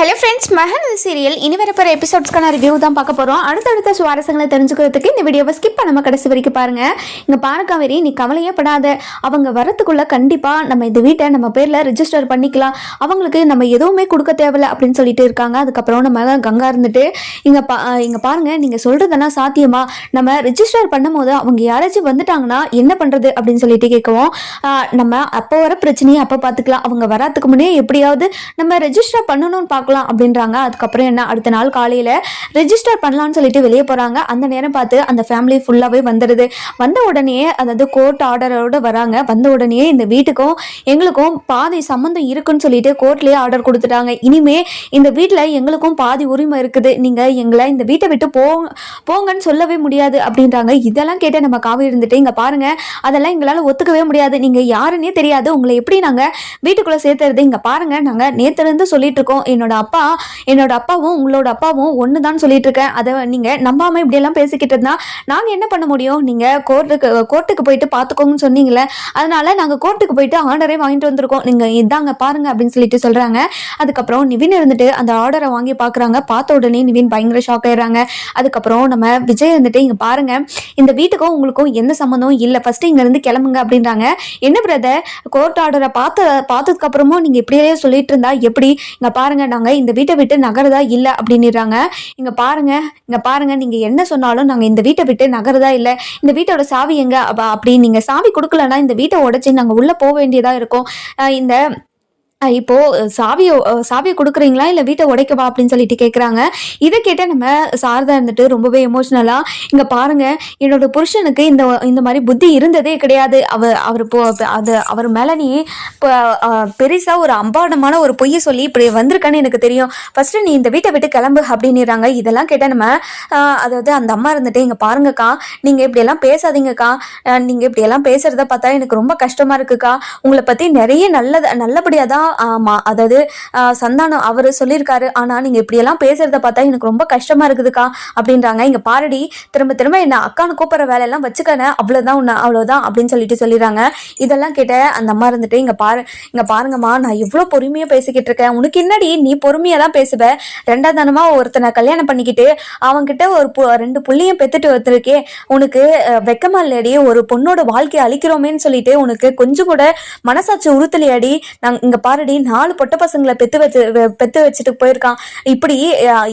Hello friends மகன் serial இனி வரப்போகிற எபிசோட்ஸ்க்கான ரிவ்யூ தான் பார்க்க போகிறோம் அடுத்தடுத்த சுவாரஸ்யங்களை தெரிஞ்சுக்கிறதுக்கு இந்த வீடியோவை ஸ்கிப் பண்ணாமல் கடைசி வரைக்கும் பாருங்க. இங்கே பாரு காவேரி நீ கவலையே படாத அவங்க வரத்துக்குள்ளே கண்டிப்பாக நம்ம இந்த வீட்டை நம்ம பேரில் ரிஜிஸ்டர் பண்ணிக்கலாம். அவங்களுக்கு நம்ம எதுவுமே கொடுக்க தேவையில்ல அப்படின்னு சொல்லிட்டு இருக்காங்க. அதுக்கப்புறம் நம்ம கங்கா இருந்துட்டு இங்கே பா இங்கே பாருங்கள் நீங்கள் சொல்கிறதெல்லாம் சாத்தியமா? நம்ம ரிஜிஸ்டர் பண்ணும்போது அவங்க யாராச்சும் வந்துட்டாங்கன்னா என்ன பண்ணுறது அப்படின்னு சொல்லிட்டு கேட்கவும் நம்ம அப்போ வர பிரச்சனையை அப்போ பார்த்துக்கலாம். அவங்க வராதுக்கு முன்னே எப்படியாவது நம்ம ரெஜிஸ்டர் பண்ணணும்னு பார்க்கலாம் அப்படின்றாங்க. அதுக்கப்புறம் என்ன அடுத்த நாள் காலையில் ரெஜிஸ்டர் பண்ணலாம்னு சொல்லிட்டு வெளியே போகிறாங்க அந்த நேரம் பார்த்து அந்த ஃபேமிலி ஃபுல்லாகவே வந்துடுது வந்த உடனே அதாவது கோர்ட் ஆர்டரோட வராங்க. வந்த உடனே இந்த வீட்டுக்கும் எங்களுக்கும் பாதி சம்மந்தம் இருக்குன்னு சொல்லிட்டு கோர்ட்லேயே ஆர்டர் கொடுத்துட்டாங்க. இனிமே இந்த வீட்டில் எங்களுக்கும் பாதி உரிமை இருக்குது. நீங்கள் எங்களை இந்த வீட்டை விட்டு போ போங்கன்னு சொல்லவே முடியாது அப்படின்றாங்க. இதெல்லாம் கேட்டு நம்ம காவி இருந்துட்டு இங்கே பாருங்க அதெல்லாம் எங்களால் ஒத்துக்கவே முடியாது. நீங்கள் யாருன்னே தெரியாது. உங்களை எப்படி நாங்கள் வீட்டுக்குள்ளே சேர்த்துறது? இங்கே பாருங்க நாங்கள் நேற்றுலேருந்து சொல்லிட்டு இருக்கோம். என்னோட அப்பா என்னோட அப்பாவும் உங்களோட அப்பாவும் ஒன்று தான் சொல்லிட்டு இருக்கேன் அதை நீங்கள் நம்பாமல் இப்படியெல்லாம் பேசிக்கிட்டு இருந்தா நாங்கள் என்ன பண்ண முடியும்? நீங்கள் கோர்ட்டுக்கு கோர்ட்டுக்கு போயிட்டு பார்த்துக்கோங்கன்னு சொன்னீங்களே அதனால நாங்கள் கோர்ட்டுக்கு போயிட்டு ஆர்டரே வாங்கிட்டு வந்திருக்கோம். நீங்கள் இதாங்க பாருங்க அப்படின்னு சொல்லிட்டு சொல்கிறாங்க அதுக்கப்புறம் நிவின் இருந்துட்டு அந்த ஆர்டரை வாங்கி பார்க்குறாங்க பார்த்த உடனே நிவின் பயங்கர ஷாக் ஆயிடுறாங்க. அதுக்கப்புறம் நம்ம விஜய் இருந்துட்டு இங்கே பாருங்க இந்த வீட்டுக்கும் உங்களுக்கும் எந்த சம்மந்தமும் இல்லை. ஃபர்ஸ்ட் இங்கேருந்து கிளம்புங்க அப்படின்றாங்க. என்ன பிரதர் கோர்ட் ஆர்டரை பார்த்த பார்த்ததுக்கு அப்புறமும் நீங்கள் இப்படியே சொல்லிட்டு இருந்தா எப்படி? இங்கே பாருங்க நாங்கள் இந்த வீட்டை விட்டு நகரதா? இல்லை அப்படின்னுறாங்க. இங்கே பாருங்க இங்கே பாருங்க நீங்கள் என்ன சொன்னாலும் நாங்கள் இந்த வீட்டை விட்டு நகரதா? இல்லை இந்த வீட்டோட சாவி எங்க? அப்ப அப்படி நீங்கள் சாவி கொடுக்கலன்னா இந்த வீட்டை உடைச்சு நாங்கள் உள்ளே போக வேண்டியதாக இருக்கும். இந்த இப்போ சாவியை சாவியை கொடுக்குறீங்களா? இல்லை வீட்டை உடைக்கவா? அப்படின்னு சொல்லிட்டு கேட்குறாங்க இதை கேட்டால் நம்ம சாரதா இருந்துட்டு ரொம்பவே எமோஷ்னலாக இங்கே பாருங்க என்னோட புருஷனுக்கு இந்த இந்த மாதிரி புத்தி இருந்ததே கிடையாது. அவர் அவர் போ அது அவர் மேலே நீ இப்போ பெருசாக ஒரு அம்பாடமான ஒரு பொய்யை சொல்லி இப்படி வந்திருக்கான்னு எனக்கு தெரியும். ஃபஸ்ட்டு நீ இந்த வீட்டை விட்டு கிளம்பு அப்படின்னுறாங்க. இதெல்லாம் கேட்டால் நம்ம அதாவது அந்த அம்மா இருந்துட்டு இங்கே பாருங்கக்கா நீங்கள் இப்படியெல்லாம் பேசாதீங்கக்கா. நீங்கள் இப்படியெல்லாம் பேசுகிறத பார்த்தா எனக்கு ரொம்ப கஷ்டமாக இருக்குக்கா. உங்களை பற்றி நிறைய நல்லது நல்லபடியாக தான் ஆமா அதாவது சந்தானம் அவர் சொல்லியிருக்காரு. ஆனா நீங்க இப்படியெல்லாம் பேசுறத பார்த்தா எனக்கு ரொம்ப கஷ்டமா இருக்குதுக்கா அப்படின்றாங்க. இங்க பாருடி திரும்ப திரும்ப என்ன அக்கான்னு கூப்பிடுற வேலையெல்லாம் வச்சுக்கன அவ்வளவுதான் உன்னை அவ்வளவுதான் அப்படின்னு சொல்லிட்டு சொல்லிடுறாங்க. இதெல்லாம் கேட்ட அந்த அம்மா இருந்துட்டு இங்க பாரு இங்க பாருங்கம்மா நான் எவ்வளவு பொறுமையா பேசிக்கிட்டு இருக்கேன். உனக்கு என்னடி நீ பொறுமையா தான் பேசுவ? ரெண்டாம் தானமா ஒருத்தனை கல்யாணம் பண்ணிக்கிட்டு அவன்கிட்ட ஒரு பு- ரெண்டு புள்ளியும் பெத்துட்டு வந்திருக்கே. உனக்கு வெக்கமா இல்லையடி? ஒரு பொண்ணோட வாழ்க்கையை அழிக்கிறோமேன்னு சொல்லிட்டு உனக்கு கொஞ்சம் கூட மனசாட்சி உறுத்தலையாடி? நாங்க இங்க யாரடி நாலு பொட்ட பசங்களை பெத்து வச்சு பெத்து வச்சுட்டு போயிருக்கான். இப்படி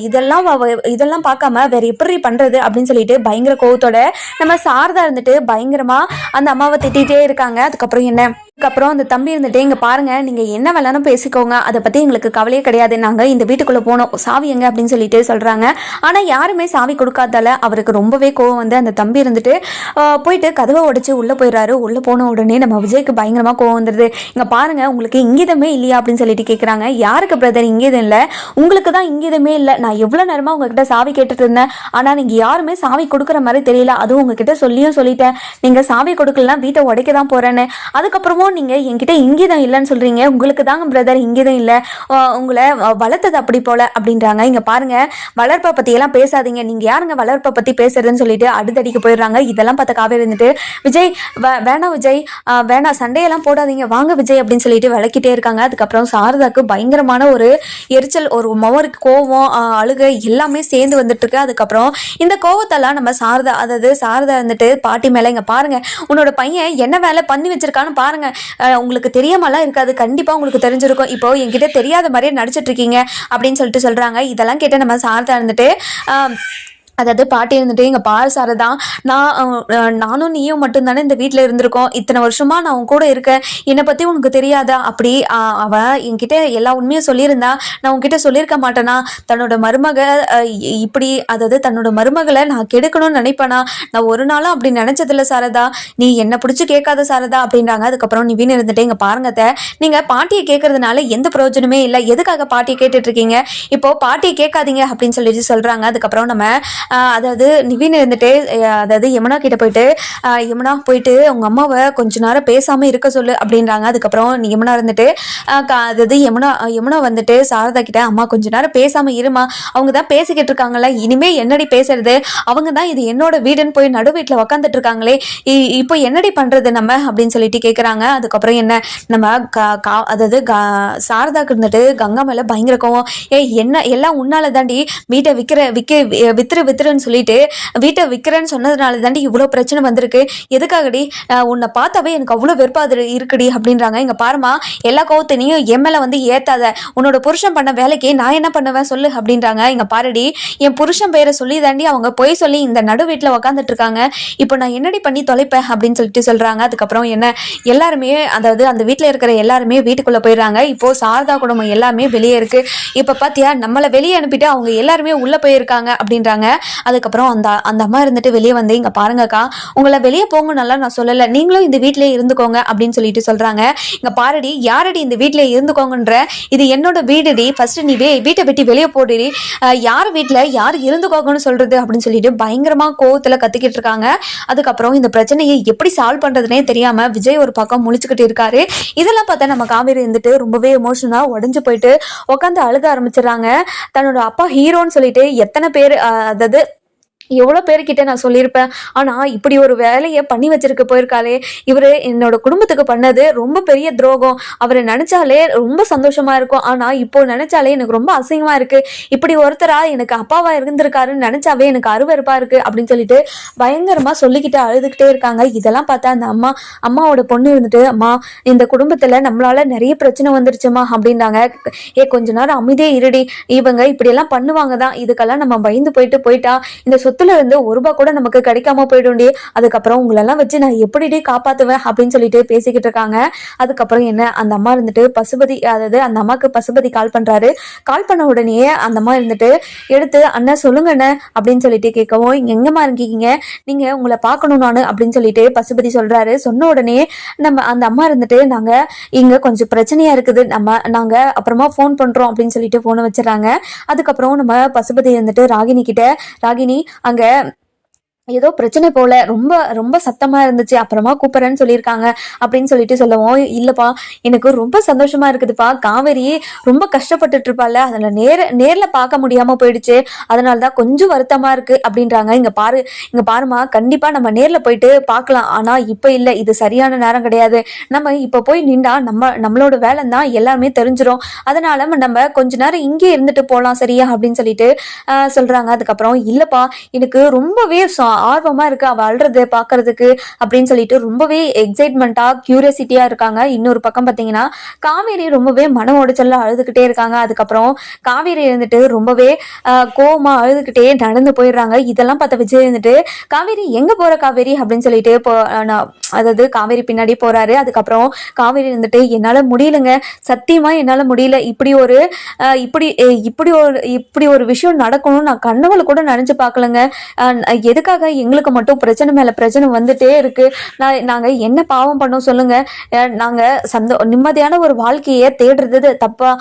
இதெல்லாம் இதெல்லாம் பார்க்காம வேற எப்படி பண்றது அப்படின்னு சொல்லிட்டு பயங்கர கோவத்தோட நம்ம சாரதா இருந்துட்டு பயங்கரமா அந்த அம்மாவை திட்டிகிட்டே இருக்காங்க. அதுக்கப்புறம் என்ன? அதுக்கப்புறம் அந்த தம்பி இருந்துட்டு இங்க பாருங்க நீங்க என்ன வேணாலும் பேசிக்கோங்க. அதை பத்தி எங்களுக்கு கவலையே கிடையாது. நாங்க இந்த வீட்டுக்குள்ள போனோம். சாவி எங்க? அப்படின்னு சொல்லிட்டு சொல்றாங்க. ஆனா யாருமே சாவி கொடுக்காதால அவருக்கு ரொம்பவே கோவம் வந்து அந்த தம்பி இருந்துட்டு போயிட்டு கதவை உடைச்சு உள்ள போயிடுறாரு. உள்ள போன உடனே நம்ம விஜய்க்கு பயங்கரமா கோவம் வந்துடுது இங்க பாருங்க உங்களுக்கு இங்கிதமே இல்லையா? அப்படின்னு சொல்லிட்டு கேக்குறாங்க. யாருக்கு பிரதர் இங்கிதம் இல்ல? உங்களுக்கு தான் இங்கிதமே இல்லை. நான் எவ்வளவு நேரமா உங்ககிட்ட சாவி கேட்டுட்டு இருந்தேன். ஆனா நீங்க யாருமே சாவி கொடுக்குற மாதிரி தெரியல. அதுவும் உங்ககிட்ட சொல்லியும் சொல்லிட்டேன். நீங்க சாவி கொடுக்கலனா வீட்டை உடைக்க தான் போறேன்னு. அதுக்கப்புறமும் நீங்கள் என்கிட்ட இங்கிதம் இல்லைன்னு சொல்கிறீங்க உங்களுக்கு தாங்க பிரதர் இங்கிதம் இல்லை உங்களை வளர்த்தது அப்படி போல் அப்படின்றாங்க. இங்கே பாருங்கள் வளர்ப்பை பற்றியெல்லாம் பேசாதீங்க. நீங்கள் யாருங்க வளர்ப்பை பற்றி பேசுறதுன்னு சொல்லிட்டு அடுத்தடிக்கு போயிடுறாங்க. இதெல்லாம் பார்த்த காவே இருந்துட்டு விஜய் வே- வேணாம் விஜய். வேணாம் சண்டையெல்லாம் போடாதீங்க. வாங்க விஜய் அப்படின்னு சொல்லிட்டு விளக்கிட்டே இருக்காங்க. அதுக்கப்புறம் சாரதாக்கு பயங்கரமான ஒரு எரிச்சல் ஒரு மவருக்கு கோவம் அழுகை எல்லாமே சேர்ந்து வந்துட்டுருக்கு. அதுக்கப்புறம் இந்த கோவத்தெல்லாம் நம்ம சாரதா அதாவது சாரதா இருந்துட்டு பாட்டி மேலே இங்கே பாருங்கள் உன்னோட பையன் என்ன வேலை பண்ணி வச்சிருக்கான்னு பாருங்கள் உங்களுக்கு தெரியாமலாம் இருக்காது. கண்டிப்பாக உங்களுக்கு தெரிஞ்சிருக்கும். இப்போ என்கிட்ட தெரியாத மாதிரியே நடிச்சிட்டு இருக்கீங்க அப்படின்னு சொல்லிட்டு சொல்கிறாங்க இதெல்லாம் கேட்டு நம்ம சாரதா இருந்துட்டு அதாவது பாட்டி இருந்துட்டு எங்கள் பால் சாரை தான். நான் நானும் நீயும் மட்டும்தானே இந்த வீட்டில் இருந்திருக்கோம். இத்தனை வருஷமா நான் உன் கூட இருக்கேன். என்னை பற்றி உனக்கு தெரியாதா? அப்படி அவள் அவ என்கிட்ட எல்லா உண்மையும் சொல்லியிருந்தா. நான் உன்கிட்ட சொல்லியிருக்க மாட்டேனா? தன்னோட மருமக இ- இப்படி அதாவது தன்னோட மருமகளை நான் கெடுக்கணும்னு நினைப்பேனா? நான் ஒரு நாளும் அப்படி நினைச்சதில்ல சாரதா. நீ என்னை பிடிச்சி கேட்காத சாரதா அப்படின்றாங்க. அதுக்கப்புறம் நிவின் இருந்துட்டு இங்கே பாருங்கத்த நீங்க பாட்டியை கேட்கறதுனால எந்த பிரயோஜனமே இல்லை. எதுக்காக பாட்டியை கேட்டுட்டு இருக்கீங்க? இப்போ பாட்டியை கேட்காதீங்க அப்படின்னு சொல்லிட்டு சொல்றாங்க. அதுக்கப்புறம் நம்ம அதாவது நிவின் இருந்துட்டு அதாவது யமுனா கிட்ட போயிட்டு யமுனா போயிட்டு உங்க அம்மாவை கொஞ்ச நேரம் பேசாம இருக்க சொல்லு அப்படின்றாங்க. அதுக்கப்புறம் யமுனா இருந்துட்டு கா- அதாவது யமுனா யமுனா வந்துட்டு சாரதா கிட்ட அம்மா கொஞ்ச நேரம் பேசாம இருமா. அவங்க தான் பேசிக்கிட்டு இருக்காங்களே இனிமே என்னடி பேசுறது? அவங்க தான் இது என்னோட வீடுன்னு போய் நடு வீட்டில் உக்காந்துட்டு இருக்காங்களே. இ- இப்போ என்னடி பண்றது நம்ம? அப்படின்னு சொல்லிட்டு கேட்குறாங்க அதுக்கப்புறம் என்ன? நம்ம கா- கா- அதாவது கா- சாரதாக்கு இருந்துட்டு கங்கா மேல பயங்கர கோவம். ஏ என்ன? எல்லாம் உன்னால தாண்டி வீட்டை விற்கிற விற்க வித்துரு வித்துருன்னு சொல்லிட்டு வீட்டை விற்கிறேன்னு சொன்னதுனால தாண்டி இவ்வளோ பிரச்சனை வந்திருக்கு. எதுக்காகடி? உன்னை பார்த்தாவே எனக்கு அவ்வளோ வெறுப்பாது இருக்குடி அப்படின்றாங்க. இங்கே பாருமா எல்லா கோவத்தினையும் என் வந்து ஏத்தாத. உன்னோட புருஷன் பண்ண வேலைக்கு நான் என்ன பண்ணுவேன் சொல்லு அப்படின்றாங்க. இங்கே பாருடி என் புருஷன் பேரை சொல்லி தாண்டி அவங்க பொய் சொல்லி இந்த நடு வீட்டில் உக்காந்துட்டு இருக்காங்க. இப்போ நான் என்னடி பண்ணி தொலைப்பேன் அப்படின்னு சொல்லிட்டு சொல்கிறாங்க அதுக்கப்புறம் என்ன? எல்லாருமே அதாவது அந்த வீட்டில் இருக்கிற எல்லாருமே வீட்டுக்குள்ளே போயிடுறாங்க. இப்போ சாரதா குடும்பம் எல்லாமே வெளியே இருக்கு. இப்போ பார்த்தியா நம்மளை வெளியே அனுப்பிட்டு அவங்க எல்லாருமே உள்ளே போயிருக்காங்க அப்படின்றாங்க. அதுக்கப்புறம் அந்த அந்த அம்மா இருந்துட்டு வெளியே வந்து இங்க பாருங்கக்கா உங்களை வெளியே போங்கனாலாம் நான் சொல்லலை. நீங்களும் இந்த வீட்டிலே இருந்துக்கோங்க அப்படின்னு சொல்லிட்டு சொல்றாங்க. இங்க பாருடி யாரடி இந்த வீட்டிலே இருந்துக்கோங்கன்ற? இது என்னோட வீடுடி. ஃபர்ஸ்ட் நீ வே வீட்டை விட்டு வெளியே போடுடி. யார் வீட்டில் யார் இருந்துக்கோங்கன்னு சொல்றது? அப்படின்னு சொல்லிட்டு பயங்கரமா கோவத்தில் கத்திக்கிட்டு இருக்காங்க. அதுக்கப்புறம் இந்த பிரச்சனையை எப்படி சால்வ் பண்றதுனே தெரியாமல் விஜய் ஒரு பக்கம் முழிச்சுக்கிட்டு இருக்காரு. இதெல்லாம் பார்த்தா நம்ம காவேரி இருந்துட்டு ரொம்பவே எமோஷனாக உடஞ்சு போயிட்டு உட்காந்து அழுக ஆரம்பிச்சிடுறாங்க. தன்னோட அப்பா ஹீரோன்னு சொல்லிட்டு எத்தனை பேர் அதாவது எவ்வளோ பேர்கிட்ட நான் சொல்லியிருப்பேன். ஆனால் இப்படி ஒரு வேலையை பண்ணி வச்சிருக்க போயிருக்காளே. இவர் என்னோட குடும்பத்துக்கு பண்ணது ரொம்ப பெரிய துரோகம். அவரை நினச்சாலே ரொம்ப சந்தோஷமாக இருக்கும். ஆனால் இப்போ நினச்சாலே எனக்கு ரொம்ப அசிங்கமாக இருக்குது இப்படி ஒருத்தராக எனக்கு அப்பாவாக இருந்திருக்காருன்னு நினச்சாவே எனக்கு அருவறுப்பாக இருக்கு அப்படின்னு சொல்லிட்டு பயங்கரமாக சொல்லிக்கிட்டு அழுதுகிட்டே இருக்காங்க. இதெல்லாம் பார்த்தா அந்த அம்மா அம்மாவோட பொண்ணு இருந்துட்டு அம்மா இந்த குடும்பத்தில் நம்மளால் நிறைய பிரச்சனை வந்துருச்சுமா அப்படின்னாங்க ஏ கொஞ்ச நேரம் அமைதியே இருடி. இவங்க இப்படியெல்லாம் பண்ணுவாங்க தான் இதுக்கெல்லாம் நம்ம பயந்து போயிட்டு போயிட்டா. இந்த சொத்துல இருந்து ஒரு ரூபா கூட நமக்கு கிடைக்காம போயிடும்டி. அதுக்கப்புறம் உங்களெல்லாம் வச்சு நான் எப்படிடி காப்பாத்துவேன் அப்படின்னு சொல்லிட்டு பேசிக்கிட்டு இருக்காங்க. அதுக்கப்புறம் என்ன அந்த அம்மா இருந்துட்டு பசுபதி அதாவது அந்த அம்மாக்கு பசுபதி கால் பண்றாரு. கால் பண்ண உடனே அந்த அம்மா இருந்துட்டு எடுத்து அண்ணன் சொல்லுங்க அண்ணன் அப்படின்னு சொல்லிட்டு கேட்கவும் எங்கம்மா இருக்கீங்க? நீங்க உங்களை பார்க்கணும் நானு அப்படின்னு சொல்லிட்டு பசுபதி சொல்றாரு. சொன்ன உடனே நம்ம அந்த அம்மா இருந்துட்டு நாங்க இங்க கொஞ்சம் பிரச்சனையா இருக்குது. நம்ம நாங்க அப்புறமா ஃபோன் பண்றோம் அப்படின்னு சொல்லிட்டு போனை வச்சிடறாங்க. அதுக்கப்புறம் நம்ம பசுபதி இருந்துட்டு ராகினி கிட்ட ராகினி அங்கே ஏதோ பிரச்சனை போல ரொம்ப ரொம்ப சத்தமா இருந்துச்சு. அப்புறமா கூப்பிடுறேன்னு சொல்லியிருக்காங்க அப்படின்னு சொல்லிட்டு சொல்லுவோம். இல்லப்பா எனக்கு ரொம்ப சந்தோஷமா இருக்குதுப்பா. காவேரி ரொம்ப கஷ்டப்பட்டுட்டு இருப்பாள் அதில் நேர நேர்ல பார்க்க முடியாம போயிடுச்சு. அதனால தான் கொஞ்சம் வருத்தமா இருக்கு அப்படின்றாங்க. இங்க பாரு இங்க பாருமா கண்டிப்பா நம்ம நேர்ல போயிட்டு பார்க்கலாம். ஆனா இப்போ இல்லை. இது சரியான நேரம் கிடையாது. நம்ம இப்போ போய் நின்றா நம்ம நம்மளோட வேலை தான் எல்லாமே தெரிஞ்சிடும் அதனால நம்ம கொஞ்ச நேரம் இங்கே இருந்துட்டு போகலாம் சரியா அப்படின்னு சொல்லிட்டு சொல்கிறாங்க சொல்றாங்க. அதுக்கப்புறம் இல்லப்பா எனக்கு ரொம்பவே ஆர்வமா இருக்கு அவ அழுறது பாக்குறதுக்கு அப்படின்னு சொல்லிட்டு ரொம்பவே எக்ஸைட்மெண்ட்டா கியூரியாசிட்டியா இருக்காங்க. இன்னொரு பக்கம் பாத்தீங்கன்னா காவேரி ரொம்பவே மன உடைச்சல்ல அழுதுகிட்டே இருக்காங்க. அதுக்கப்புறம் காவேரி இருந்துட்டு ரொம்பவே கோவமா அழுதுகிட்டே நடந்து போயிடுறாங்க. இதெல்லாம் பார்த்த விஜய் இருந்துட்டு காவேரி எங்க போற காவேரி? அப்படின்னு சொல்லிட்டு நான் அதாவது காவேரி பின்னாடி போறாரு. அதுக்கப்புறம் காவேரி இருந்துட்டு என்னால முடியலங்க. சத்தியமா என்னால முடியல. இப்படி ஒரு இப்படி இப்படி ஒரு இப்படி ஒரு விஷயம் நடக்கணும்னு நான் கண்ணவளை கூட நினைச்சு பார்க்கலங்க எதுக்காக எதுக்காக எங்களுக்கு மட்டும் பிரச்சனை மேல பிரச்சனை வந்துட்டே இருக்கு. நான் நாங்க என்ன பாவம் பண்ணோம் சொல்லுங்க. நாங்க சந்தோ நிம்மதியான ஒரு வாழ்க்கையை தேடுறது தப்பா.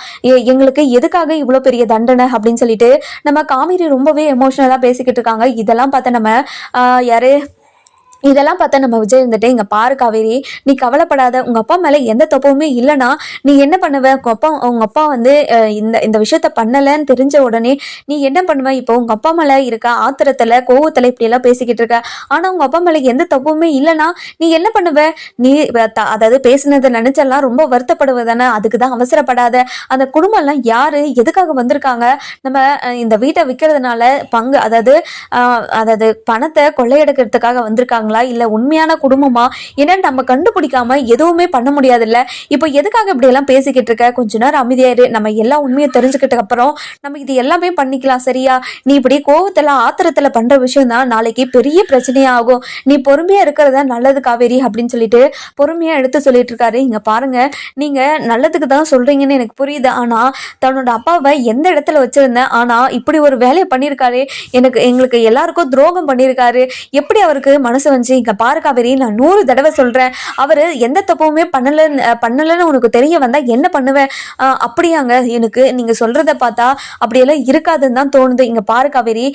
எங்களுக்கு எதுக்காக இவ்வளோ பெரிய தண்டனை அப்படின்னு சொல்லிட்டு நம்ம காவேரி ரொம்பவே எமோஷனலா பேசிக்கிட்டு இருக்காங்க. இதெல்லாம் பார்த்து நம்ம யாரே இதெல்லாம் பார்த்தா நம்ம விஜய் இருந்துட்டு இங்க பாரு காவேரி நீ கவலைப்படாத உங்க அப்பா மேல எந்த தப்புமே இல்லைன்னா நீ என்ன பண்ணுவ? உங்க அப்பா உங்க அப்பா வந்து இந்த இந்த விஷயத்த பண்ணலன்னு தெரிஞ்ச உடனே நீ என்ன பண்ணுவ? இப்போ உங்க அப்பா மேல இருக்க ஆத்திரத்துல கோவத்துல இப்படி எல்லாம் பேசிக்கிட்டு இருக்க. ஆனா உங்க அப்பா மேல எந்த தப்புமே இல்லைன்னா நீ என்ன பண்ணுவ? நீ த- அதாவது பேசுனதை நினைச்செல்லாம் ரொம்ப வருத்தப்படுவதானே? அதுக்கு தான் அவசரப்படாத. அந்த குடும்பம் எல்லாம் யாரு? எதுக்காக வந்திருக்காங்க? நம்ம இந்த வீட்டை விற்கிறதுனால பங்கு அதாவது அதாவது பணத்தை கொள்ளையெடுக்கிறதுக்காக வந்திருக்காங்களா? இல்ல உண்மையான குடும்பமா? என்னன்னு நம்ம கண்டுபிடிக்காம எதுவுமே பண்ண முடியாதுல்ல? இப்போ எதுக்காக இப்படி எல்லாம் பேசிக்கிட்டு இருக்க? கொஞ்ச நேரம் அமைதியாயிரு நம்ம எல்லா உண்மையை தெரிஞ்சுக்கிட்ட அப்புறம் நம்ம இது எல்லாமே பண்ணிக்கலாம் சரியா? நீ இப்படி கோவத்துல ஆத்திரத்துல பண்ற விஷயம் தான் நாளைக்கு பெரிய பிரச்சனையாகும் நீ பொறுமையா இருக்கிறதா நல்லது காவேரி அப்படின்னு சொல்லிட்டு பொறுமையா எடுத்து சொல்லிட்டு இருக்காரு. இங்க பாருங்க. நீங்க நல்லதுக்கு தான் சொல்றீங்கன்னு எனக்கு புரியுது. ஆனா தன்னோட அப்பாவை எந்த இடத்துல வச்சிருந்தேன் ஆனா இப்படி ஒரு வேலையை பண்ணியிருக்காரு. எனக்கு எங்களுக்கு எல்லாருக்கும் துரோகம் பண்ணியிருக்காரு. எப்படி அவருக்கு மனசு வந்துச்சு இங்க பாரு காவேரி நான் நூறு தடவை சொல்றேன். அவரு எந்த தப்புமே பண்ணலன்னு பண்ணலைன்னு பண்ணலன்னு உனக்கு தெரிய வந்தா என்ன பண்ணுவேன் அப்படியாங்க. எனக்கு நீங்க சொல்றத பார்த்தா அப்படியெல்லாம் இருக்காதுன்னு தான் தோணுது. இங்க பாரு காவேரி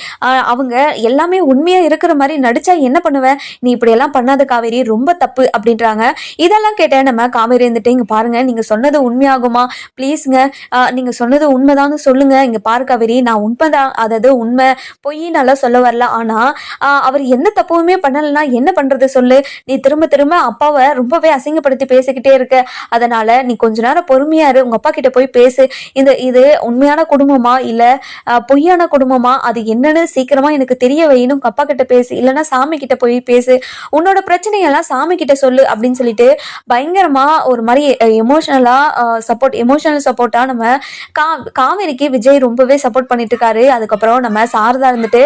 அவங்க எல்லாமே உண்மையா இருக்கிற மாதிரி நடிச்சா என்ன பண்ணுவேன் நீ இப்படியெல்லாம் பண்ணாத காவேரி ரொம்ப தப்பு அப்படின்றாங்க. இதெல்லாம் கேட்டேன் நம்ம காவேரி இருந்துட்டு இங்க பாருங்க நீங்க சொன்னது உண்மையாகுமா? ப்ளீஸ்ங்க. நீங்க சொன்னது உண்மைதான்னு சொல்லுங்க. இங்க பாரு காவேரி நான் உண்மைதான். அதாவது உண்மை. பொய்னால சொல்ல வரல. ஆனா அவர் எந்த தப்புமே பண்ணலைன்னா என்ன பண்றது சொல்லு? நீ திரும்ப திரும்ப அப்பாவை ரொம்பவே அசிங்கப்படுத்தி பேசிக்கிட்டே இருக்க. அதனால நீ கொஞ்ச நேரம் பொறுமையா இரு. உங்க அப்பா கிட்ட போய் பேசு. இந்த இது உண்மையான குடும்பமா? இல்ல பொய்யான குடும்பமா? அது என்னன்னு சீக்கிரமா எனக்கு தெரிய வைன்னு உங்க அப்பா கிட்ட பேசு. இல்லைன்னா சாமி கிட்ட போய் பேசு. உன்னோட பிரச்சனையெல்லாம் சாமி கிட்ட சொல்லு அப்படின்னு சொல்லிட்டு பயங்கரமா ஒரு மாதிரி எமோஷனலா சப்போர்ட் எமோஷனல் சப்போர்ட்டா நம்ம கா காவேரிக்கு விஜய் ரொம்பவே சப்போர்ட் பண்ணிட்டு இருக்காரு. அதுக்கப்புறம் நம்ம சாரதா இருந்துட்டு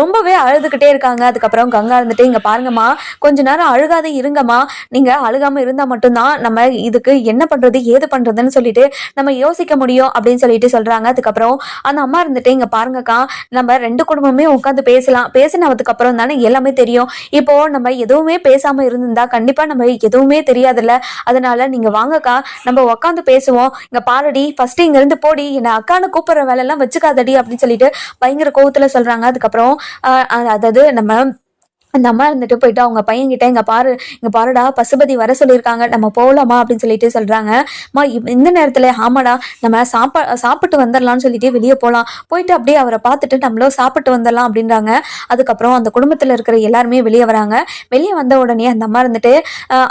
ரொம்பவே அழுதுகிட்டே இருக்காங்க. அதுக்கப்புறம் கங்கா இருந்துட்டு இங்க பாருங்கம்மா கொஞ்ச நேரம் அழுகாத இருங்கம்மா. நீங்க அழுகாம இருந்தா மட்டும்தான் நம்ம இதுக்கு என்ன பண்றது ஏது பண்றதுன்னு சொல்லிட்டு நம்ம யோசிக்க முடியும் அப்படின்னு சொல்லிட்டு சொல்றாங்க. அதுக்கப்புறம் அந்த அம்மா இருந்துட்டு இங்க பாருங்கக்கா நம்ம ரெண்டு குடும்பமே உட்காந்து பேசலாம். பேசினதுக்கு அப்புறம் தானே எல்லாமே தெரியும். இப்போ நம்ம எதுவுமே பேசாம இருந்திருந்தா கண்டிப்பா நம்ம எதுவுமே தெரியாதுல்ல. அதனால நீங்க வாங்கக்கா நம்ம உட்காந்து பேசுவோம். இங்க பாருடி ஃபர்ஸ்ட் இங்க இருந்து போடி. என்ன அக்கான்னு கூப்பிடுற வேலை எல்லாம் வச்சுக்காதடி அப்படின்னு சொல்லிட்டு பயங்கர கோவத்துல சொல்றாங்க. அதுக்கப்புறம் அதாவது நம்ம அந்த அம்மா இருந்துட்டு போயிட்டு அவங்க பையன்கிட்ட இங்க பாரு இங்க பாருடா பசுபதி வர சொல்லியிருக்காங்க நம்ம போகலாமா அப்படின்னு சொல்லிட்டு சொல்றாங்க. அம்மா இந்த நேரத்துல ஆமாடா நம்ம சாப்பா சாப்பிட்டு வந்துடலாம்னு சொல்லிட்டு வெளியே போகலாம் போயிட்டு அப்படியே அவரை பார்த்துட்டு நம்மளும் சாப்பிட்டு வந்துடலாம் அப்படின்றாங்க. அதுக்கப்புறம் அந்த குடும்பத்துல இருக்கிற எல்லாருமே வெளியே வராங்க. வெளியே வந்த உடனே அந்த அம்மா இருந்துட்டு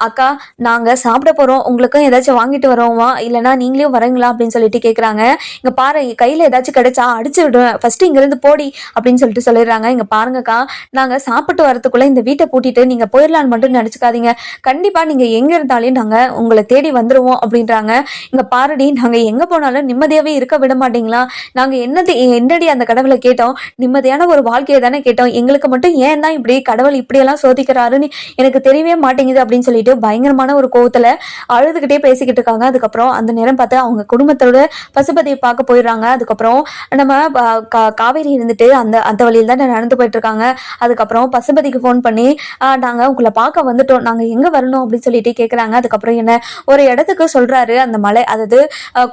அக்கா நாங்க சாப்பிட போறோம். உங்களுக்கும் ஏதாச்சும் வாங்கிட்டு வரோமா. இல்லைன்னா நீங்களும் வரீங்களா? அப்படின்னு சொல்லிட்டு கேக்குறாங்க. இங்க பாரு கையில ஏதாச்சும் கிடைச்சா அடிச்சு விடுவேன். ஃபர்ஸ்ட் இங்க இருந்து போடி அப்படின்னு சொல்லிட்டு சொல்லிடுறாங்க. இங்க பாருங்கக்கா நாங்க சாப்பிட்டு வரதுக்கு வரதுக்குள்ள இந்த வீட்டை பூட்டிட்டு நீங்க போயிடலான்னு மட்டும் நினைச்சுக்காதீங்க. கண்டிப்பா நீங்க எங்க இருந்தாலும் நாங்க உங்களை தேடி வந்துருவோம் அப்படின்றாங்க. இங்க பாருடி நாங்க எங்க போனாலும் நிம்மதியாவே இருக்க விட மாட்டீங்களா? நாங்க என்னது என்னடி அந்த கடவுளை கேட்டோம்? நிம்மதியான ஒரு வாழ்க்கையை தானே கேட்டோம். எங்களுக்கு மட்டும் ஏன் தான் இப்படி கடவுள் இப்படியெல்லாம் சோதிக்கிறாருன்னு எனக்கு தெரியவே மாட்டேங்குது அப்படின்னு சொல்லிட்டு பயங்கரமான ஒரு கோவத்துல அழுதுகிட்டே பேசிக்கிட்டு இருக்காங்க. அதுக்கப்புறம் அந்த நேரம் பார்த்து அவங்க குடும்பத்தோட பசுபதியை பார்க்க போயிடுறாங்க. அதுக்கப்புறம் நம்ம காவேரி இருந்துட்டு அந்த அந்த வழியில் தான் நடந்து போயிட்டு இருக்காங்க. அதுக்கப்புறம் பசுபதிக்கு ஃபோன் பண்ணி நாங்கள் உங்களை பார்க்க வந்துட்டோம். நாங்கள் எங்கே வரணும்? அப்படின்னு சொல்லிட்டு கேட்குறாங்க அதுக்கப்புறம் என்ன? ஒரு இடத்துக்கு சொல்கிறாரு அந்த மலை. அதாவது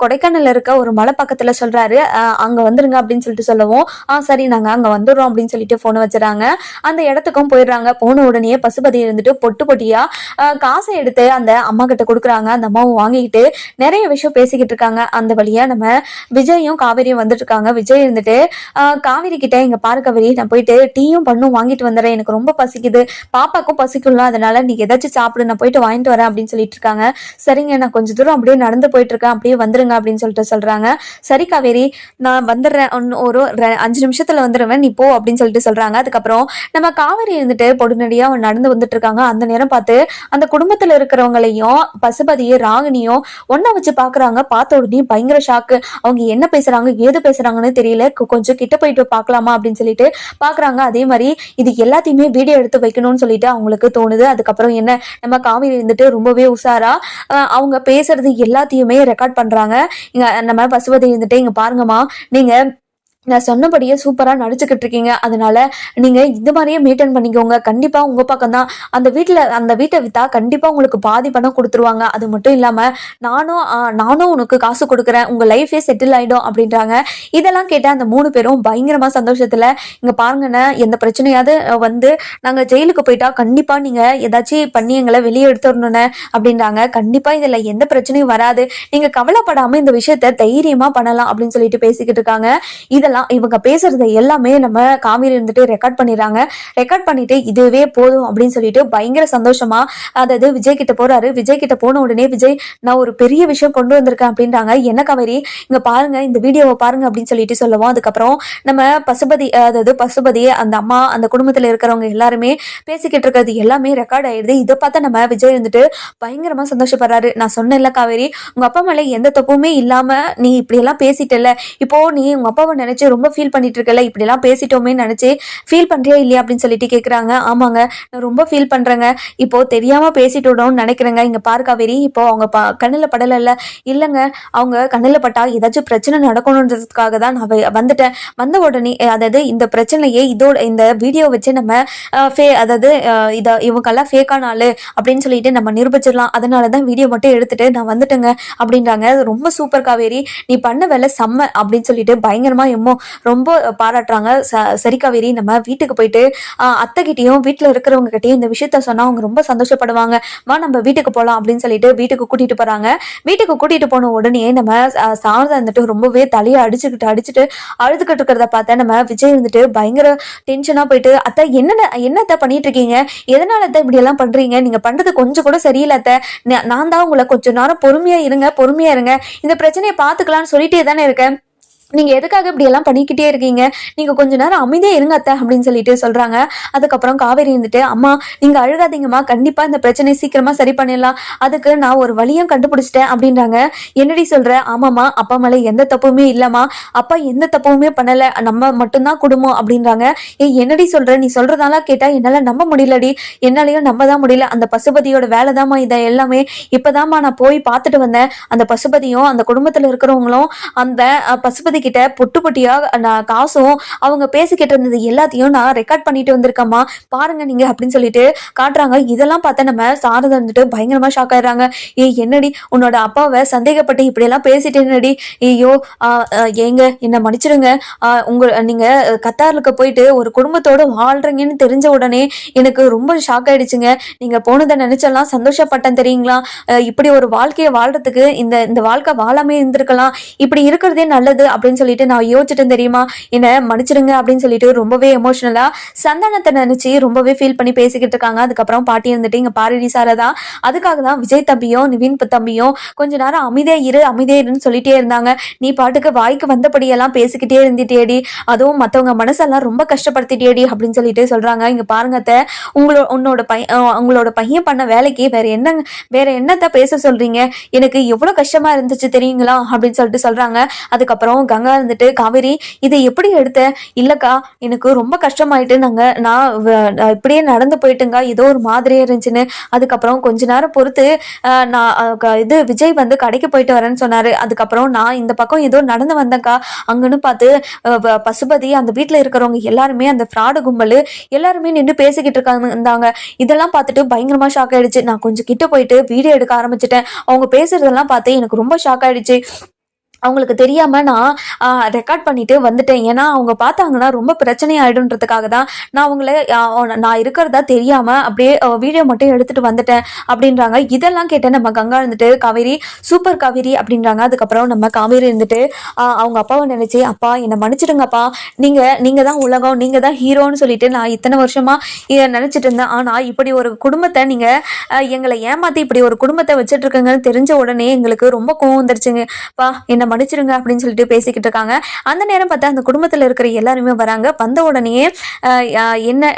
கொடைக்கானல் இருக்க ஒரு மலை பக்கத்தில் சொல்கிறாரு அங்கே வந்துருங்க அப்படின்னு சொல்லிட்டு சொல்லவும் ஆ சரி நாங்கள் அங்கே வந்துடுறோம் அப்படின்னு சொல்லிட்டு ஃபோனை வச்சுறாங்க. அந்த இடத்துக்கும் போயிடுறாங்க. போன உடனே பசுபதி இருந்துட்டு பொட்டு பொட்டியாக காசை எடுத்து அந்த அம்மா கிட்ட கொடுக்குறாங்க. அந்த அம்மாவும் வாங்கிக்கிட்டு நிறைய விஷயம் பேசிக்கிட்டு இருக்காங்க. அந்த வழியாக நம்ம விஜயும் காவேரியும் வந்துட்டு இருக்காங்க. விஜய் இருந்துட்டு காவேரி கிட்ட இங்கே பாரு காவேரி. நான் போயிட்டு டீயும் பண்ணும் வாங்கிட்டு வந்துடுறேன். எனக்கு ரொம்ப பசிக்குது பாப்பாக்கும் பசிக்கும்ல அதனால நீ ஏதாச்சும் சாப்பிடு நான் போயிட்டு வாங்கிட்டு வரேன் அப்படின்னு சொல்லிட்டு இருக்காங்க. சரிங்க நான் கொஞ்ச தூரம் அப்படியே நடந்து போயிட்டு இருக்கேன் அப்படியே வந்துருங்க அப்படின்னு சொல்லிட்டு சொல்றாங்க. சரி காவேரி நான் வந்துடுறேன் ஒரு அஞ்சு நிமிஷத்துல வந்துடுவேன் நீ போ அப்படின்னு சொல்லிட்டு சொல்றாங்க. அதுக்கப்புறம் நம்ம காவேரி இருந்துட்டு பொடுநடியா நடந்து வந்துட்டு இருக்காங்க. அந்த நேரம் பார்த்து அந்த குடும்பத்துல இருக்கிறவங்களையும் பசுபதியும் ராகினியும் ஒண்ணா வச்சு பாக்குறாங்க. பார்த்த உடனே பயங்கர ஷாக்கு அவங்க என்ன பேசுறாங்க ஏது பேசுறாங்கன்னு தெரியல. கொஞ்சம் கிட்ட போயிட்டு பார்க்கலாமா அப்படின்னு சொல்லிட்டு பாக்குறாங்க. அதே மாதிரி இது எல்லாத்தையுமே வீடியோ எடுத்து வைக்கணும்னு சொல்லிட்டு அவங்களுக்கு தோணுது. அதுக்கப்புறம் என்ன நம்ம காவிரி இருந்துட்டு ரொம்பவே உஷாரா அவங்க பேசுறது எல்லாத்தையுமே ரெக்கார்ட் பண்றாங்க. இங்க நம்ம பசுபதி இருந்துட்டு இங்க பாருங்கம்மா நீங்க நான் சொன்னபடியே சூப்பராக நடிச்சுக்கிட்டு இருக்கீங்க அதனால நீங்கள் இந்த மாதிரியே மெயின்டைன் பண்ணிக்கோங்க. கண்டிப்பாக உங்கள் பக்கம் தான் அந்த வீட்டில் அந்த வீட்டை விற்றா கண்டிப்பாக உங்களுக்கு பாதி பணம் கொடுத்துருவாங்க. அது மட்டும் இல்லாமல் நானும் நானும் உனக்கு காசு கொடுக்குறேன். உங்கள் லைஃபே செட்டில் ஆகிடும் அப்படின்றாங்க. இதெல்லாம் கேட்டால் அந்த மூணு பேரும் பயங்கரமாக சந்தோஷத்தில் இங்கே பாருங்கண்ணே எந்த பிரச்சனையாவது வந்து நாங்கள் ஜெயிலுக்கு போயிட்டா கண்டிப்பாக நீங்கள் ஏதாச்சும் பண்ணி எங்களை வெளியே எடுத்துடணுண்ணே அப்படின்றாங்க. கண்டிப்பாக இதில் எந்த பிரச்சனையும் வராது. நீங்கள் கவலைப்படாமல் இந்த விஷயத்த தைரியமாக பண்ணலாம் அப்படின்னு சொல்லிட்டு பேசிக்கிட்டு இருக்காங்க. இதெல்லாம் இவங்க பேசுறது எல்லாமே நம்ம காவேரி இருந்துட்டு ரெக்கார்ட் பண்ணிடுறாங்க. ரெக்கார்ட் பண்ணிட்டு இதுவே போதும் அப்படின்னு சொல்லிட்டு பயங்கர சந்தோஷமா அதாவது விஜய் கிட்ட போறாரு. விஜய் கிட்ட போன உடனே விஜய் நான் ஒரு பெரிய விஷயம் கொண்டு வந்திருக்கேன் அப்படின்றாங்க. என்ன காவேரி? இங்க பாருங்க இந்த வீடியோவை பாருங்க அப்படின்னு சொல்லிட்டு சொல்லுவோம். அதுக்கப்புறம் நம்ம பசுபதி அதாவது பசுபதி அந்த அம்மா அந்த குடும்பத்துல இருக்கிறவங்க எல்லாருமே பேசிக்கிட்டு இருக்கிறது எல்லாமே ரெக்கார்ட் ஆயிடுது. இதை பார்த்தா நம்ம விஜய் இருந்துட்டு பயங்கரமா சந்தோஷப்படுறாரு. நான் சொன்னேன்ல காவேரி உங்க அப்பா மேல எந்த தப்புமே இல்லாம நீ இப்படி எல்லாம் பேசிட்டல இப்போ நீ உங்க அப்பாவை நினைச்சு நினச்சி ரொம்ப ஃபீல் பண்ணிட்டு இருக்கல. இப்படிலாம் பேசிட்டோமே நினச்சி ஃபீல் பண்ணுறியா இல்லையா அப்படின்னு சொல்லிட்டு கேட்குறாங்க ஆமாங்க நான் ரொம்ப ஃபீல் பண்ணுறேங்க இப்போ தெரியாமல் பேசிட்டோம்னு நினைக்கிறேங்க. இங்கே பார்க்காவேரி காவேரி இப்போ அவங்க ப கண்ணில் படலைல்ல. இல்லைங்க அவங்க கண்ணில் பட்டா ஏதாச்சும் பிரச்சனை நடக்கணுன்றதுக்காக தான் நான் வந்துட்டேன். வந்த உடனே அதாவது இந்த பிரச்சனையே இதோட இந்த வீடியோ வச்சு நம்ம ஃபே அதாவது இதை இவங்கெல்லாம் ஃபேக்கான ஆளு அப்படின்னு சொல்லிட்டு நம்ம நிரூபிச்சிடலாம். அதனால தான் வீடியோ மட்டும் எடுத்துட்டு நான் வந்துட்டேங்க அப்படின்றாங்க. ரொம்ப சூப்பர் காவேரி. நீ பண்ண வேலை செம்ம அப்படின்னு சொல்லிட்டு பயங்கரமா எம்மோ ரொம்ப பாராட்டுறாங்க. ச- சரி காவேரி நம்ம வீட்டுக்கு போயிட்டு ஆஹ், வீட்டில் இருக்கிறவங்க கிட்டையும் இந்த விஷயத்த சொன்னால் அவங்க ரொம்ப சந்தோஷப்படுவாங்க. வா நம்ம வீட்டுக்கு போகலாம் அப்படின்னு சொல்லிட்டு வீட்டுக்கு கூட்டிட்டு போறாங்க. வீட்டுக்கு கூட்டிட்டு போன உடனே நம்ம சாரதா இருந்துட்டு ரொம்பவே தலையை அடிச்சுக்கிட்டு அடிச்சுட்டு அழுதுகிட்டு இருக்கிறத பார்த்தா நம்ம விஜய் இருந்துட்டு பயங்கர டென்ஷனாக போயிட்டு அத்தை என்ன என்னத்தை பண்ணிட்டு இருக்கீங்க? எதனால அத்தை இப்படி எல்லாம் பண்றீங்க? நீங்க பண்றது கொஞ்சம் கூட சரியில்லை அத்தை. நான் தான் உங்களை கொஞ்சம் நேரம் பொறுமையா இருங்க பொறுமையா இருங்க. இந்த பிரச்சனையை பார்த்துக்கலாம்னு சொல்லிட்டே தானே இருக்கேன். நீங்க எதுக்காக இப்படி எல்லாம் பண்ணிக்கிட்டே இருக்கீங்க? நீங்க கொஞ்ச நேரம் அமைதியே இருங்க அத்தை அப்படின்னு சொல்லிட்டு சொல்றாங்க. அதுக்கப்புறம் காவேரி இருந்துட்டு அம்மா நீங்க அழுகாதீங்கம்மா கண்டிப்பா இந்த பிரச்சனையை சீக்கிரமா சரி பண்ணிடலாம். அதுக்கு நான் ஒரு வழியும் கண்டுபிடிச்சிட்டேன் அப்படின்றாங்க. என்னடி சொல்ற? ஆமாம்மா அப்பா மேல எந்த தப்புமே இல்லம்மா. அப்பா எந்த தப்புமே பண்ணல. நம்ம மட்டும்தான் குடும்பம் அப்படின்றாங்க. ஏய் என்னடி சொல்ற? நீ சொல்றதால கேட்டா என்னால நம்ப முடியலடி. என்னாலையும் நம்ப தான் முடியல. அந்த பசுபதியோட வேலை தாம்மா இதை எல்லாமே. இப்பதாம்மா நான் போய் பார்த்துட்டு வந்தேன். அந்த பசுபதியும் அந்த குடும்பத்துல இருக்கிறவங்களும் அந்த பசுபதி பசுபதி கிட்ட பொட்டு பொட்டியா நான் காசும் அவங்க பேசிக்கிட்டு இருந்தது எல்லாத்தையும் நான் ரெக்கார்ட் பண்ணிட்டு வந்திருக்கேம்மா. பாருங்க நீங்க அப்படின்னு சொல்லிட்டு காட்டுறாங்க. இதெல்லாம் பார்த்தா நம்ம சாரதா வந்துட்டு பயங்கரமா ஷாக் ஆயிடுறாங்க. ஏய் என்னடி உன்னோட அப்பாவை சந்தேகப்பட்டு இப்படியெல்லாம் பேசிட்டேனடி ஐயோ ஏங்க என்னை மன்னிச்சிடுங்க. உங்க நீங்க கத்தாருக்கு போயிட்டு ஒரு குடும்பத்தோட வாழ்றீங்கன்னு தெரிஞ்ச உடனே எனக்கு ரொம்ப ஷாக் ஆயிடுச்சுங்க. நீங்க போனதை நினைச்செல்லாம் சந்தோஷப்பட்டேன் தெரியுங்களா? இப்படி ஒரு வாழ்க்கையை வாழ்றதுக்கு இந்த இந்த வாழ்க்கை வாழாமே இருந்திருக்கலாம். இப்படி இருக்கிறதே நல்லது அப்படின்னு சொல்லிட்டு நான் யோசிச்சுட்டேன் தெரியுமா? என்ன மன்னிச்சிடுங்க அப்படின்னு சொல்லிட்டு ரொம்பவே எமோஷனலா சந்தானத்தை நினைச்சு ரொம்பவே ஃபீல் பண்ணி பேசிக்கிட்டு இருக்காங்க. அதுக்கப்புறம் பாட்டி இருந்துட்டு இங்க பாரடி சாரதா அதுக்காக தான் விஜய் தம்பியும் நிவின் தம்பியும் கொஞ்ச நேரம் அமைதே இரு அமைதே இருன்னு சொல்லிட்டே இருந்தாங்க. நீ பாட்டுக்கு வாய்க்கு வந்தபடியெல்லாம் பேசிக்கிட்டே இருந்துட்டேடி அதுவும் மத்தவங்க மனசெல்லாம் ரொம்ப கஷ்டப்படுத்திட்டேடி அப்படின்னு சொல்லிட்டு சொல்றாங்க. இங்க பாருங்க அத்தை, உங்களோட உன்னோட பையன் உங்களோட பையன் பண்ண வேலைக்கு வேற என்ன வேற என்னத்த பேச சொல்றீங்க? எனக்கு எவ்வளவு கஷ்டமா இருந்துச்சு தெரியுங்களா? அப்படின்னு சொல்லிட்டு சொல்றாங்க. அதுக்கப்புறம் கங்கா இருந்துட்டு காவேரி இதை எப்படி எடுத்த? இல்லக்கா எனக்கு ரொம்ப கஷ்டமாயிட்டு நாங்க நான் வ- நான் இப்படியே நடந்து போயிட்டுங்க. ஏதோ ஒரு மாதிரியே இருந்துச்சுன்னு. அதுக்கப்புறம் கொஞ்ச நேரம் பொறுத்து நான் க- இது விஜய் வந்து கடைக்கு போயிட்டு வரேன்னு சொன்னாரு. அதுக்கப்புறம் நான் இந்த பக்கம் ஏதோ நடந்து வந்தேன்க்கா. அங்கன்னு பார்த்து வ- பசுபதி அந்த வீட்டில் இருக்கிறவங்க எல்லாருமே அந்த ஃப்ராடு கும்பல் எல்லாருமே நின்று பேசிக்கிட்டு இருக்காங்க இருந்தாங்க. இதெல்லாம் பார்த்துட்டு பயங்கரமா ஷாக் ஆயிடுச்சு. நான் கொஞ்சம் கிட்ட போயிட்டு வீடியோ எடுக்க ஆரம்பிச்சிட்டேன். அவங்க பேசுறதெல்லாம் பார்த்து எனக்கு ரொம்ப ஷாக் ஆயிடுச்சு. அவங்களுக்கு தெரியாம நான் ரெக்கார்ட் பண்ணிட்டு வந்துட்டேன். ஏன்னா அவங்க பார்த்தாங்கன்னா ரொம்ப பிரச்சனை ஆயிடுன்றதுக்காக தான் நான் அவங்கள நான் இருக்கிறதா தெரியாம அப்படியே வீடியோ மட்டும் எடுத்துட்டு வந்துட்டேன் அப்படின்றாங்க. இதெல்லாம் கேட்ட நம்ம கங்கா இருந்துட்டு காவேரி சூப்பர் காவேரி அப்படின்றாங்க. அதுக்கப்புறம் நம்ம காவேரி இருந்துட்டு அவங்க அப்பாவை நினைச்சு அப்பா என்னை மன்னிச்சிடுங்கப்பா. நீங்க நீங்க தான் உலகம் நீங்க தான் ஹீரோன்னு சொல்லிட்டு நான் இத்தனை வருஷமா நினச்சிட்டு நினைச்சிட்டு இருந்தேன். ஆனா இப்படி ஒரு குடும்பத்தை நீங்க எங்களை ஏமாத்தி இப்படி ஒரு குடும்பத்தை வச்சுட்டு இருக்கீங்கன்னு தெரிஞ்ச உடனே எங்களுக்கு ரொம்ப கோவம் வந்துருச்சுங்கப்பா என்னை மடிச்சிருங்க அப்படின்னு சொல்லிட்டு பேசிக்கிட்டு இருக்காங்க. அந்த நேரம் பார்த்தா அந்த குடும்பத்தில் இருக்கிற எல்லாருமே வராங்க. வந்த உடனே என்ன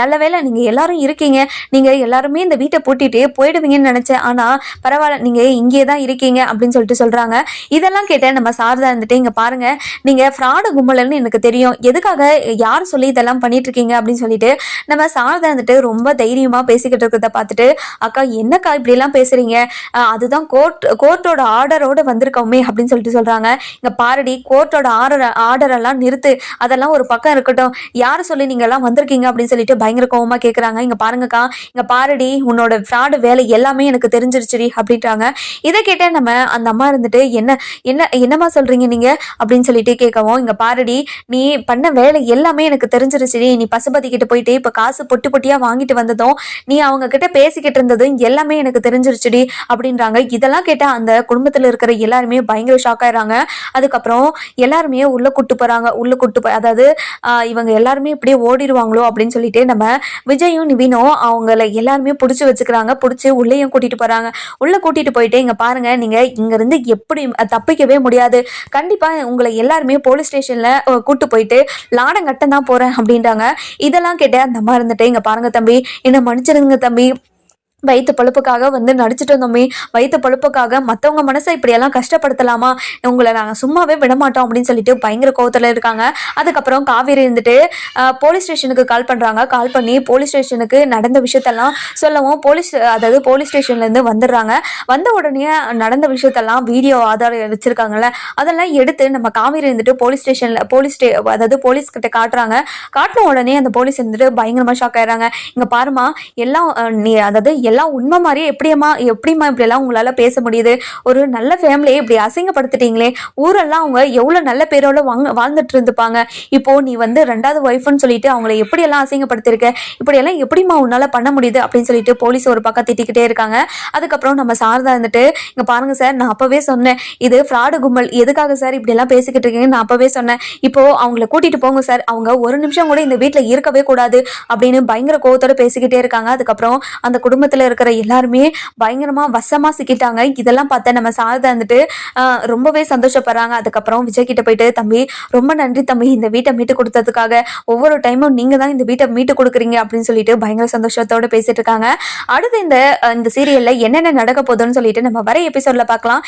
நல்ல வேளை நீங்கள் எல்லாரும் இருக்கீங்க. நீங்கள் எல்லாருமே இந்த வீட்டை பூட்டிட்டு போயிடுவீங்கன்னு நினச்சேன். ஆனால் பரவாயில்ல நீங்கள் இங்கே தான் இருக்கீங்க அப்படின்னு சொல்லிட்டு சொல்கிறாங்க இதெல்லாம் கேட்டேன் நம்ம சாரதா இருந்துட்டு இங்கே பாருங்கள் நீங்கள் ஃப்ராடு கும்பலன்னு எனக்கு தெரியும். எதுக்காக யார் சொல்லி இதெல்லாம் பண்ணிட்டு இருக்கீங்க? அப்படின்னு சொல்லிட்டு நம்ம சாரதா இருந்துட்டு ரொம்ப தைரியமாக பேசிக்கிட்டு இருக்கிறத பார்த்துட்டு அக்கா என்னக்கா இப்படிலாம் பேசுகிறீங்க அதுதான் கோர்ட் கோர்ட்டோட ஆர்டரோடு வந்திருக்கோமே அப்படின்னு சொல்லிட்டு சொல்றாங்க. இங்க பாரடி கோர்ட்டோட ஆர்டர் ஆர்டர் எல்லாம் நிறுத்து. அதெல்லாம் ஒரு பக்கம் இருக்கட்டும். யார் சொல்லி நீங்க எல்லாம் வந்திருக்கீங்க அப்படின்னு சொல்லிட்டு பயங்கர கோவமா கேக்குறாங்க. இங்க பாருங்கக்கா இங்க பாரடி உன்னோட ஃப்ராடு வேலை எல்லாமே எனக்கு தெரிஞ்சிருச்சுடி அப்படின்றாங்க. இதை கேட்ட நம்ம அந்த அம்மா இருந்துட்டு என்ன என்ன என்னம்மா சொல்றீங்க நீங்க? அப்படின்னு சொல்லிட்டு கேட்கவும் இங்க பாரடி நீ பண்ண வேலை எல்லாமே எனக்கு தெரிஞ்சிருச்சுடி. நீ பசுபதி கிட்ட போயிட்டு இப்ப காசு பொட்டு பொட்டியா வாங்கிட்டு வந்ததும் நீ அவங்க கிட்ட பேசிக்கிட்டு இருந்ததும் எல்லாமே எனக்கு தெரிஞ்சிருச்சுடி அப்படின்றாங்க. இதெல்லாம் கேட்டால் அந்த குடும்பத்துல இருக்கிற எல்லாருமே பயங்கர ஷாக் ஆயிடுறாங்க. அதுக்கப்புறம் எல்லாருமே உள்ள கூட்டு போறாங்க. உள்ள கூட்டு போய் அதாவது இவங்க எல்லாருமே இப்படியே ஓடிடுவாங்களோ அப்படின்னு சொல்லிட்டு நம்ம விஜயும் நிவினும் அவங்கள எல்லாருமே பிடிச்சி வச்சுக்கிறாங்க. பிடிச்சி உள்ளேயும் கூட்டிட்டு போறாங்க. உள்ள கூட்டிட்டு போயிட்டு இங்க பாருங்க நீங்க இங்க இருந்து எப்படி தப்பிக்கவே முடியாது. கண்டிப்பா உங்களை எல்லாருமே போலீஸ் ஸ்டேஷன்ல கூட்டு போயிட்டு லாடம் கட்ட தான் போறேன் அப்படின்றாங்க. இதெல்லாம் கேட்டு அந்த மாதிரி இருந்துட்டு இங்க பாருங்க தம்பி. என்ன மன்னிச்சிருங்க தம்பி. வயிற்று பழுப்புக்காக வந்து நடிச்சிட்டு வந்தோமே வயிற்று பழுப்புக்காக மற்றவங்க மனசை இப்படியெல்லாம் கஷ்டப்படுத்தலாமா? உங்களை நாங்கள் சும்மாவே விட மாட்டோம் அப்படின்னு சொல்லிட்டு பயங்கர கோவத்தில் இருக்காங்க. அதுக்கப்புறம் காவேரி இருந்துட்டு போலீஸ் ஸ்டேஷனுக்கு கால் பண்ணுறாங்க கால் பண்ணி போலீஸ் ஸ்டேஷனுக்கு நடந்த விஷயத்தெல்லாம் சொல்லவும் போலீஸ் அதாவது போலீஸ் ஸ்டேஷன்லேருந்து வந்துடுறாங்க. வந்த உடனே நடந்த விஷயத்தெல்லாம் வீடியோ ஆதாரம் வச்சுருக்காங்கல்ல அதெல்லாம் எடுத்து நம்ம காவேரி இருந்துட்டு போலீஸ் ஸ்டேஷனில் போலீஸ் ஸ்டே அதாவது போலீஸ் கிட்ட காட்டுறாங்க. காட்டின உடனே அந்த போலீஸ் இருந்துட்டு பயங்கரமாக ஷாக் ஆயிடுறாங்க. இங்கே பாருமா எல்லாம் நீ அதாவது எல்லாம் உண்மை மாதிரியே எப்படியம்மா எப்படிம்மா இப்படியெல்லாம் உங்களால் பேச முடியுது? ஒரு நல்ல ஃபேமிலியை இப்படி அசிங்கப்படுத்திட்டீங்களே ஊரெல்லாம் அவங்க எவ்வளோ நல்ல பேரோட வாங்க வாழ்ந்துட்டு இருந்துப்பாங்க. இப்போ நீ வந்து ரெண்டாவது ஒய்ஃப்னு சொல்லிட்டு அவங்கள எப்படியெல்லாம் அசிங்கப்படுத்திருக்க இப்படியெல்லாம் எப்படிம்மா உன்னால் பண்ண முடியுது? அப்படின்னு சொல்லிட்டு போலீஸ் ஒரு பக்கம் திட்டிக்கிட்டே இருக்காங்க. அதுக்கப்புறம் நம்ம சாரதா இருந்துட்டு இங்கே பாருங்க சார் நான் அப்போவே சொன்னேன் இது ஃப்ராடு கும்பல் எதுக்காக சார் இப்படியெல்லாம் பேசிக்கிட்டு இருக்கீங்கன்னு நான் அப்போவே சொன்னேன். இப்போ அவங்கள கூட்டிட்டு போங்க சார் அவங்க ஒரு நிமிஷம் கூட இந்த வீட்டில் இருக்கவே கூடாது அப்படின்னு பயங்கர கோவத்தோட பேசிக்கிட்டே இருக்காங்க. அதுக்கப்புறம் அந்த குடும்பத்தில் இருக்கிற எல்லாருமே பயங்கரமா வசமா சிக்கிட்டாங்க. இதெல்லாம் பார்த்தா நம்ம சாரதா வந்துட்டு ரொம்பவே சந்தோஷப்படுறாங்க. அதுக்கப்புறம் விஜய் கிட்ட போயிட்டு தம்பி ரொம்ப நன்றி தம்பி. இந்த வீட்டை மீட்டு கொடுத்ததுக்காக ஒவ்வொரு டைமும் நீங்க தான் இந்த வீட்டை மீட்டு கொடுக்குறீங்க. அப்படின்னு சொல்லிட்டு பயங்கர சந்தோஷத்தோட பேசிட்டு இருக்காங்க. அடுத்து இந்த இந்த சீரியல்ல என்னென்ன நடக்க போகுதுன்னு சொல்லிட்டு நம்ம வர எபிசோட்ல பார்க்கலாம்.